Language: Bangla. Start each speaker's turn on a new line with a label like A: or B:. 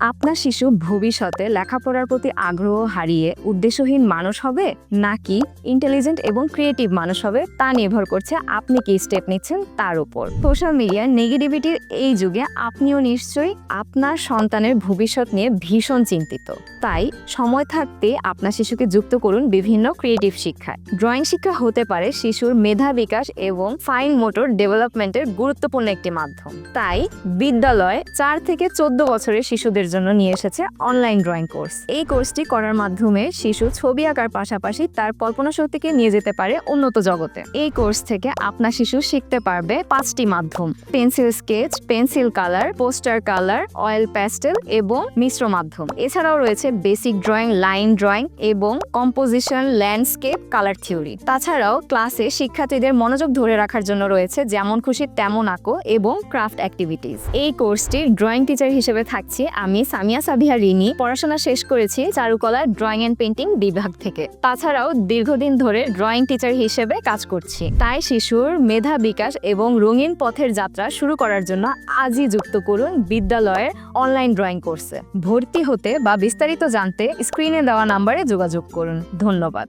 A: আপনার শিশু ভবিষ্যতে লেখাপড়ার প্রতি আগ্রহ হারিয়ে উদ্দেশ্যহীন মানুষ হবে নাকি ইন্টেলিজেন্ট এবং ক্রিয়েটিভ মানুষ হবে তা নির্ভর করছে আপনি কি স্টেপ নিচ্ছেন তার উপর। সোশ্যাল মিডিয়ার নেগেটিভিটির এই যুগে আপনিও নিশ্চয়ই আপনার সন্তানের ভবিষ্যৎ নিয়ে ভীষণ চিন্তিত। তাই সময় থাকতে আপনার শিশুকে যুক্ত করুন বিভিন্ন ক্রিয়েটিভ শিক্ষায়। ড্রয়িং শিক্ষা হতে পারে শিশুর মেধা বিকাশ এবং ফাইন মোটর ডেভেলপমেন্টের গুরুত্বপূর্ণ একটি মাধ্যম। তাই বিদ্যালয় চার থেকে চোদ্দ বছরের শিশুদের জন্য নিয়ে এসেছে অনলাইন ড্রয়িং কোর্স এই কোর্সটি করার মাধ্যমে শিশু ছবি আঁকার পাশাপাশি তার কল্পনা শক্তিকে নিয়ে যেতে পারে উন্নত জগতে। এই কোর্স থেকে আপনার শিশু শিখতে পারবে পাঁচটি মাধ্যম। Pencil sketch pencil colour poster colour oil pastel এবং মিশ্র মাধ্যম। এছাড়াও রয়েছে বেসিক ড্রয়িং লাইন ড্রয়িং এবং কম্পোজিশন ল্যান্ডস্কেপ কালার থিওরি তাছাড়াও ক্লাসে শিক্ষার্থীদের মনোযোগ ধরে রাখার জন্য রয়েছে যেমন খুশি তেমন আঁকো এবং ক্রাফট অ্যাক্টিভিটিস এই কোর্সটির ড্রয়িং টিচার হিসেবে থাকছি আমি সামিয়া সাবিহা রিনি। পড়াশোনা শেষ করেছি চারুকলার ড্রয়িং অ্যান্ড পেন্টিং বিভাগ থেকে। তাছাড়াও দীর্ঘদিন ধরে ড্রয়িং টিচার হিসেবে কাজ করছি। তাই শিশুর মেধা বিকাশ এবং রঙিন পথের যাত্রা শুরু করার জন্য আজই যুক্ত করুন বিদ্যালয়ের অনলাইন ড্রয়িং কোর্সে ভর্তি হতে বা বিস্তারিত জানতে স্ক্রিনে দেওয়া নাম্বারে যোগাযোগ করুন। ধন্যবাদ।